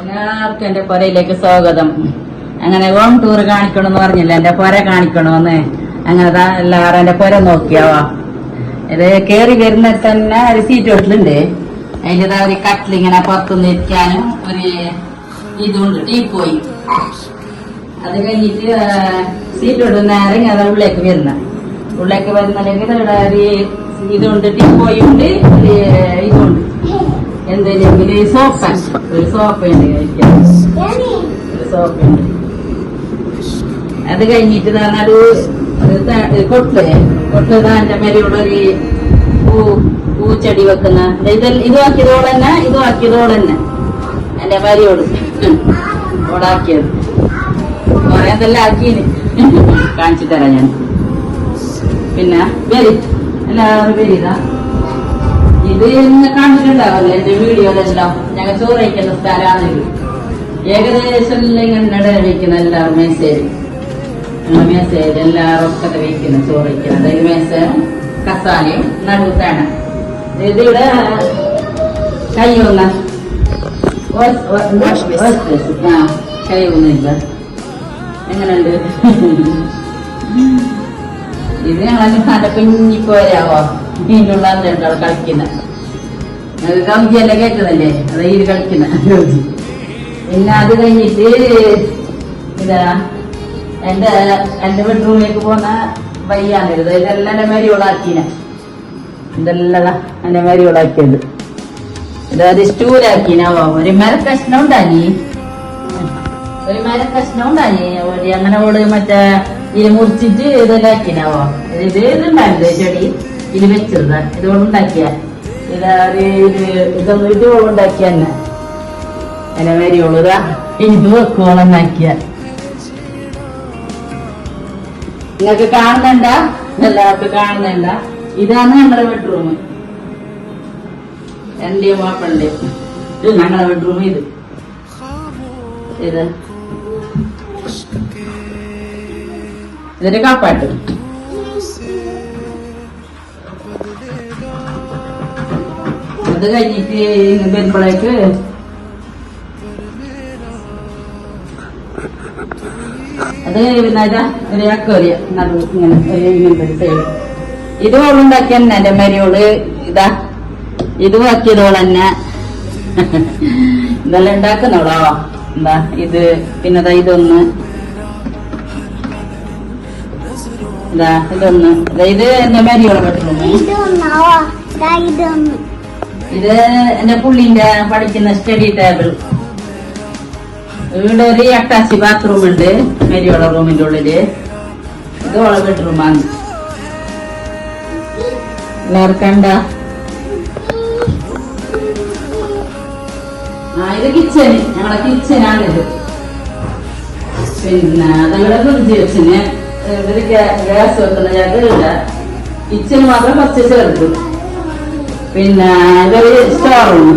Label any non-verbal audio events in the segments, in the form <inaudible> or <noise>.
എല്ലാവർക്കും എന്റെ പുരയിലേക്ക് സ്വാഗതം. അങ്ങനെ ഹോം ടൂർ കാണിക്കണമെന്ന് പറഞ്ഞില്ല? എന്റെ പുര കാണിക്കണമെന്ന്. അങ്ങനെ എല്ലാവരും എന്റെ പുര നോക്കിയാവാ ഇത് കേറി വരുന്ന തന്നെ ഒരു സീറ്റ് ഹോട്ടലുണ്ട് അതിന്റെ ദാ ഒരു കട്ടിലിങ്ങനെ പുറത്തുനിന്ന് ഇരിക്കാനും ഒരു ഇതുണ്ട്. പോയി. അത് കഴിഞ്ഞിട്ട് സീറ്റ് വിടുന്ന നേരം ഇങ്ങനെ ഉള്ളിലേക്ക് വരുന്ന. ഉള്ളിലേക്ക് വരുന്നില്ലെങ്കിൽ ഇവിടെ ഒരു ഇതുണ്ട്. പോയി ഉണ്ട് ഇതുണ്ട്. എന്തെങ്കിലും സോപ്പ ഒരു സോപ്പയുണ്ട് കഴിക്കാൻ. ഒരു സോപ്പയുണ്ട് അത് കഴിഞ്ഞിട്ട് പറഞ്ഞാൽ കൊട്ട്. കൊട്ട് എന്റെ മേലെയുള്ള ഒരു പൂ പൂച്ചെടി വെക്കുന്ന. ഇത് ആക്കിയതോടെ തന്നെ ഇതുവാക്കിയതോടെ തന്നെ. എന്റെ മരിയോട് ഓടാക്കിയത് കുറെ എന്തെല്ലാം ആക്കീന് കാണിച്ചു തരാം ഞാൻ. പിന്നെ വരി. എല്ലാവരും വരിക ഇത് ഇന്ന് കണ്ടിട്ടുണ്ടാവല്ലോ. എന്റെ വീഡിയോയിലെല്ലാം ഞങ്ങൾ ചോറ് വയ്ക്കുന്ന സ്ഥലമാണ് ഇത്. ഏകദേശം ഇങ്ങനെ വയ്ക്കുന്ന എല്ലാവരും മേശേരി മെസ്സേജ് മേശേരി എല്ലാവരും ഒക്കെ വയ്ക്കുന്ന ചോറ് വയ്ക്കുന്നത് മേശ കസാലയും നടുത്താണ് ഇത് ഇവിടെ കയ്യൊന്ന ആ കയ്യൊന്നുമില്ല എങ്ങനെയുണ്ട്? <laughs> ഇത് ഞങ്ങളെ നല്ല കുഞ്ഞിപ്പോരാവോ? ഇതിനുള്ള രണ്ടാൾ കളിക്കുന്ന? കവിജയല്ല കേട്ടതല്ലേ? അത് ഇത് കളിക്കുന്ന. പിന്നെ അത് കഴിഞ്ഞിട്ട് ഇതാ എന്റെ എന്റെ ബെഡ്റൂമിലേക്ക് പോന്ന വയ്യാന്നിരുത് ഇതെല്ലാം എന്റെ മരിയോളാക്കിന ഇതെല്ലാം എന്റെ മരിയോളാക്കിയത് ഇതാത് സ്റ്റൂലാക്കിനാവോ ഒരു മരക്കഷ്ണം ഉണ്ടായി ഒരു മരക്കഷ്ണം ഉണ്ടായി ഒരു അങ്ങനെ ഓട് മറ്റേ ഇത് മുറിച്ചിട്ട് ഇതെല്ലാം ആക്കിനാവോ ഇത് ഇതുണ്ടായിരുന്നു ചെടി? ഇത് വെച്ചത്. ഇത് ഉണ്ടാക്കിയ ഇത് ഇതൊന്നും ഇതുകൊണ്ട് ഉണ്ടാക്കിയ തന്നെ. എന്നെ വരിയോളൂ ഇത് വെക്കുവാണെന്നാക്കിയ നിങ്ങൾക്ക് കാണുന്നുണ്ട എല്ലാവർക്കും കാണുന്നുണ്ട ഇതാണ് ഞങ്ങളുടെ ബെഡ്റൂം എന്റെയും മാപ്പളുടെ ഇത് ഞങ്ങളുടെ ബെഡ്റൂം ഇത്. ഇത്. ഇതൊരു കാപ്പാട്ട്. അത് കഴിഞ്ഞിട്ട് വരുമ്പോഴേക്ക് അത് പിന്നെ ഇതാ ഒരു നടു ഇങ്ങനെ എന്റെ മരിയോൾ ഇതാ ഇത് ആക്കിയതോൾ ഇതെല്ലാം ഉണ്ടാക്കുന്നോളോ എന്താ ഇത്? പിന്നെ ദാ ഇതൊന്ന്. ഇതാ ഇതൊന്ന്. ഇത് എന്റെ മരിയോൾ പറ്റുന്നു ഇത് എന്റെ പുള്ളിന്റെ പഠിക്കുന്ന സ്റ്റഡി ടേബിൾ ഇവിടെ ഒരു അറ്റാച്ച് ബാത്റൂം ഉണ്ട് മേരിയോള റൂമിന്റെ ഉള്ളിൽ. ഇത് ഓളെ ബെഡ്റൂമാണ് എല്ലാവർക്കും കണ്ട ആ ഇത് കിച്ചന് ഞങ്ങളെ കിച്ചനാണിത് പിന്നെ ഞങ്ങളുടെ ഫ്രിഡ്ജ് വെച്ചിന് ഗ്യാസ് വെക്കുന്ന ജാഗ്രത കിച്ചന് മാത്രം കുറച്ച് ചേർക്കും പിന്നെ ഇതൊരു സ്റ്റോർ റൂം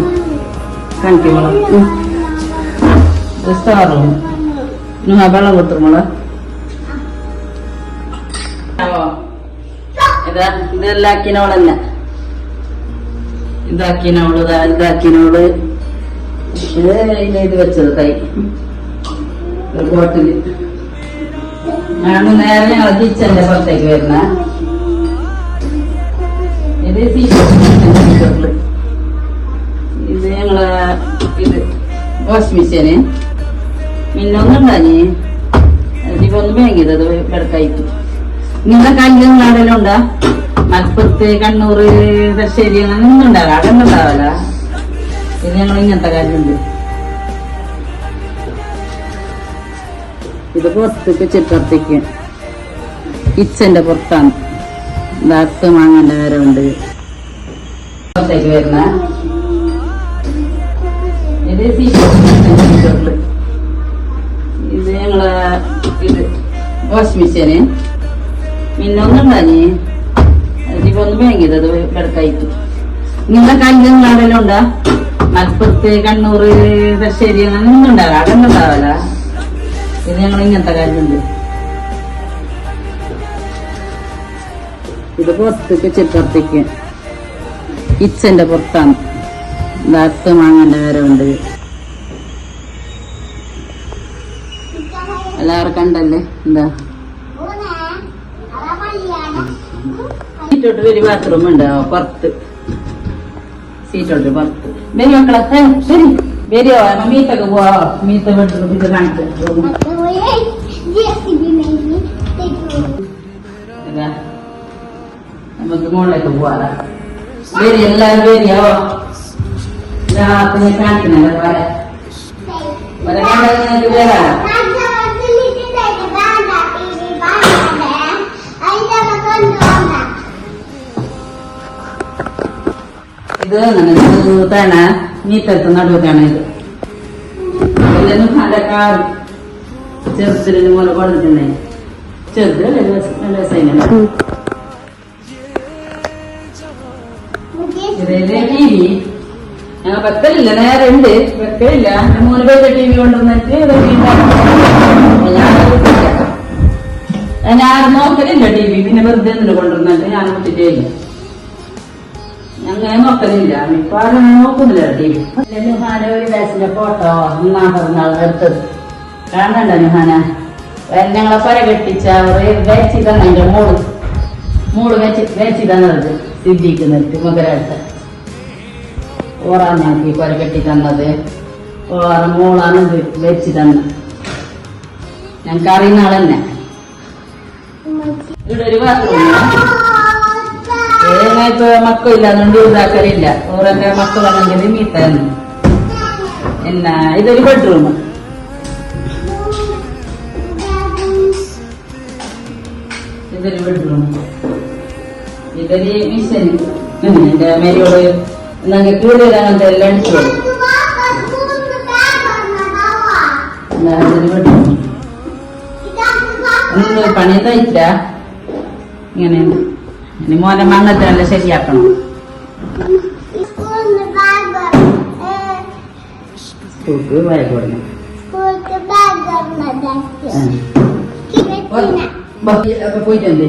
കാണിക്കുമ്പോളെ സ്റ്റോർ റൂം വെള്ളം കൊടുത്തുമ്പോളെ ഇതാ ഇതെല്ലാക്കിനോൾ തന്നെ ഇതാക്കിനോൾ ഇതാ ഇതാക്കിനോൾ. ഇത് വെച്ചത് ഒരു ബോട്ടിൽ. ഞാൻ നേരെ ഞങ്ങൾ കിച്ചന്റെ പുറത്തേക്ക് വരുന്ന. ഇത് സീറ്റ് ഞങ്ങളെ ഇത് വാഷിംഗ് മെഷീന് പിന്നെ ഒന്നുണ്ടാഞ്ഞ് ഇപ്പൊ ഒന്ന് വാങ്ങിയത് കിടക്കായിട്ട് നിങ്ങളുടെ കല്ല് ഉണ്ടാ? മലപ്പുറത്ത് കണ്ണൂർ തലശ്ശേരി അങ്ങനെ ഒന്നും ഉണ്ടാവില്ല. ഉണ്ടാവില്ല. ഇത് ഞങ്ങൾ ഇങ്ങനത്തെ കല്ലുണ്ട് ഇത് പുറത്തേക്ക് ചിത്രത്തേക്ക്. കിച്ചന്റെ പുറത്താണ്. ദാത്ത് മാങ്ങന്റെ വരവുണ്ട് പുറത്തേക്ക് വരുന്ന. ഇത് ഇത് ഞങ്ങളെ ഇത് വാഷിംഗ് മെഷീന്. പിന്നെ ഒന്നുണ്ടാഞ്ഞ് ഇപ്പൊ ഒന്ന് വാങ്ങിയത് അത് കിടക്കായിട്ട് നിങ്ങളുടെ കല്ലും നാടെല്ലാം ഉണ്ടാ? മലപ്പുറത്ത് കണ്ണൂർ തലശ്ശേരി അങ്ങനെ ഒന്നും അവിടെ ഉണ്ടാവില്ല. ഇത് ഞങ്ങൾ ഇങ്ങനത്തെ കല്ലുണ്ട് ഇത് പുറത്തേക്ക് ചിപ്പുറത്തേക്ക് കിച്ചന്റെ പുറത്താണ്. ദാത്ത് മാങ്ങന്റെ വരവുണ്ട് എല്ലാവരും കണ്ടല്ലേ? എന്താ? സീറ്റോട്ട് വലിയ ബാത്റൂം ഉണ്ട്. പുറത്ത്. സീറ്റോട്ട് പുറത്ത്. വരി മക്കളെ. ശരി വരിയോ മീത്തൊക്കെ പോവാ. മീത്ത വീട്ടിൽ ഇത്. കാണിച്ചു. നമുക്ക് മുകളിലേക്ക് പോവാ. വരി എല്ലാവരും വരിയോ പിന്നെ കാണിക്കുന്നില്ല വരെ വരെ കണ്ടത് നിങ്ങൾക്ക് വരാലോ ഇത് നൂറ്റാണ് മീത്തത്ത് നടുവത്താണ് ഇത്. ഇതൊന്നും നല്ല കാർ ചെറുതിന് പോലെ കൊടുത്തിട്ടുണ്ടേ ചെറുത് നല്ല രസം- നല്ല രസമായിരുന്നു ഇതിലെ ടി വി? വെക്കലില്ല നേരെ ഉണ്ട്. വെക്കലില്ല. എന്റെ മൂന്ന് പേരുടെ ടി വി കൊണ്ടുവന്നിട്ട് ഞാൻ നോക്കലില്ല ടി വി പിന്നെ വെറുതെ ഒന്നിട്ട് കൊണ്ടുവന്നിട്ട് ഞാൻ കുട്ടിട്ടേ ഇല്ല. അങ്ങനെ നോക്കലില്ല. ഇപ്പൊ ആരും നോക്കുന്നില്ല ടി വി. ഒരു വയസ്സിന്റെ ഫോട്ടോ ഒന്നാം പിറന്നാൾ എടുത്തത് കാണണ്ട നുഹാന? ഞങ്ങളെ പര കെട്ടിച്ച അവർ വേച്ചി തന്നെ മോൾ. മോൾ വേച്ചി വെച്ച് തന്നത് സിദ്ധിക്കുന്നിട്ട് മുതലെടുത്ത് ഓറാ ഞങ്ങൾക്ക് തന്നത് ഓറ മോളാണ് വെച്ച് തന്നത് ഞങ്ങൾക്ക് അറിയുന്ന ആളെന്നെ ഇവിടെ ഒരു ബാത്റൂം ഏങ്ങായിപ്പോ മക്കളില്ലാതുകൊണ്ട് ഇതാക്കലില്ല ഓരൊക്കെ മക്കളാണെങ്കിൽ മീത്തായിരുന്നു എന്നാ ഇതൊരു ബെഡ്റൂം ഇതൊരു ബെഡ്റൂം ഇതൊരു മിഷൻ എന്റെ മേരിയോട് നിങ്ങൾക്ക് കൂടുതൽ അങ്ങനത്തെ എല്ലാം അടിച്ചു കൊടുക്കും എന്നാ ഇതൊരു ബെഡ്റൂം ഒന്നും പണി തയ്ച്ചില്ല ഇങ്ങനെ ഇനി മോനെ മങ്ങത്തെ നല്ല ശരിയാക്കണം സ്കൂൾക്ക് വയ കൊടുക്കണം അപ്പൊ പോയിട്ടുണ്ട്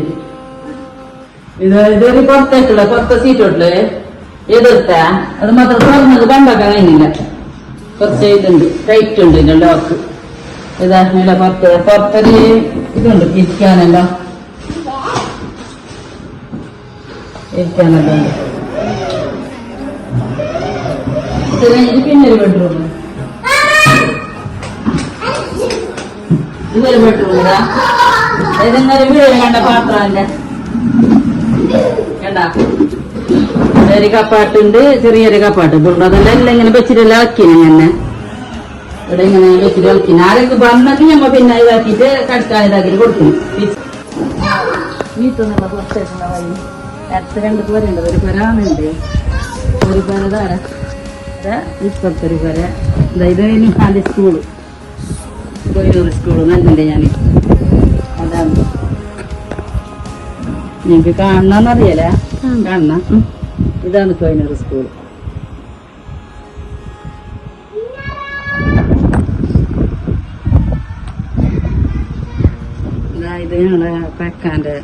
ഇത് ഇതൊരു പുറത്തേക്കുള്ള പുറത്തെ സീറ്റോട്ടിൽ എതിർത്ത? അത് മാത്രം തുറന്നത് കണ്ടാക്കാൻ കഴിഞ്ഞില്ല. കുറച്ച് ഇതുണ്ട്. ടൈറ്റ് ഉണ്ട് ഇതിന്റെ ലോക്ക് ഇതാ ഇവിടെ പുറത്ത്. പുറത്തൊരു ഇതുണ്ട്. ഇരിക്കാനല്ലോ. ഇരിക്കാനല്ലോ. ഇത് കഴിഞ്ഞിട്ട് ബെഡ്റൂം ഇതൊരു ബെഡ്റൂം ഇതാ. ഇതെന്നൊരു വീട് കണ്ട പാത്രം അല്ലേ കണ്ടാ? ഒരു കപ്പാട്ടുണ്ട് ചെറിയൊരു കപ്പാട്ട് ഇതുണ്ട് അതെല്ലാം ഇങ്ങനെ വെച്ചിട്ടെല്ലാം ആക്കിനെ ഞാൻ ഇവിടെ ഇങ്ങനെ വെച്ചിട്ട് കളിക്കുന്നു ആരൊക്കെ വന്നെങ്കിൽ ഞമ്മ പിന്നെ ഇതാക്കിയിട്ട് കടുക്കാൻ ഇതാക്കിട്ട് കൊടുക്കും. വീട്ടിൽ പുറത്തേക്കുള്ള വഴി അടുത്ത രണ്ട് പേരുണ്ട് ഒരു പെരാണുണ്ട് ഒരു പെരതാണ് ഇപ്പത്തെ ഒരു പെര. നിഹാന്റെ സ്കൂൾ സ്കൂൾ നല്ലുണ്ട് ഞാൻ അതാണ്. ഞങ്ങക്ക് കാണണമെന്നറിയല കാണണം. ഇതാണ് ഫൈനറി സ്കൂൾ. ഇതാ ഞങ്ങളെ പേക്കാന്റെ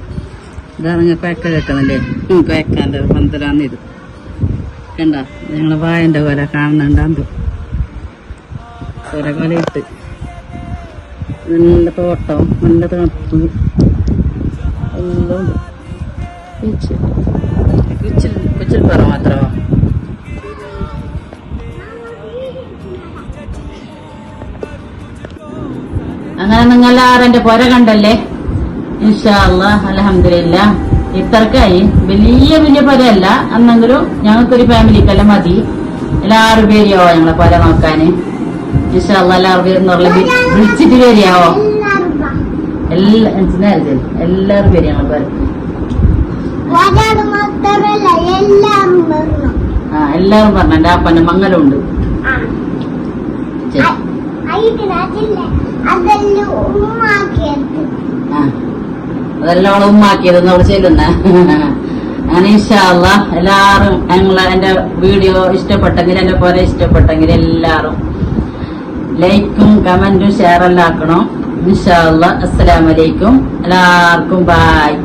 ഇതാണ് നിങ്ങൾ പേക്ക പേക്കാന്റെ പന്തലാന്ന് ഇത്. കണ്ട? ഞങ്ങളെ വായന്റെ പോലെ കാണുന്നുണ്ടാന്ന്. കുറെ കൊലയിട്ട് നല്ല തോട്ടം നല്ല തണുപ്പ്. എല്ലാം ഉണ്ട് കൊച്ചിൽ പറ മാത്രമോ അങ്ങനെ നിങ്ങൾ ആറെന്റെ പുര കണ്ടല്ലേ? ഇൻഷാല്ല അലഹമില്ല ഇത്രക്കായി. വലിയ വലിയ പുരയല്ല. എന്നെങ്കിലും ഞങ്ങൾക്കൊരു ഫാമിലിക്കെല്ലാം മതി. എല്ലാവരും പേരിയാവോ ഞങ്ങളെ പുര നോക്കാന് ഇൻഷാല്ല എല്ലാവരും പേരുന്നുള്ള വിളിച്ചിട്ട് പേരിയാവോ എല്ലാ എല്ലാവരും പേര് ഞങ്ങളെ പുര. എല്ലാരും ആ എല്ലാവരും പറഞ്ഞു എന്റെ അപ്പന്റെ മംഗലമുണ്ട്. ഉണ്ട് അതില്ല അവളെ ഉമ്മാക്കിയതെന്ന് അവൾ ചെല്ലുന്ന. അങ്ങനെ ഇഷ്ടമല്ല എല്ലാരും ഞങ്ങളെ എന്റെ വീഡിയോ ഇഷ്ടപ്പെട്ടെങ്കിൽ എന്റെ പോലെ ഇഷ്ടപ്പെട്ടെങ്കിൽ എല്ലാരും ലൈക്കും കമന്റും ഷെയർ എല്ലാം ആക്കണം. ഇൻഷാല്ല അസ്സലാമലൈക്കും എല്ലാവർക്കും ബായ്.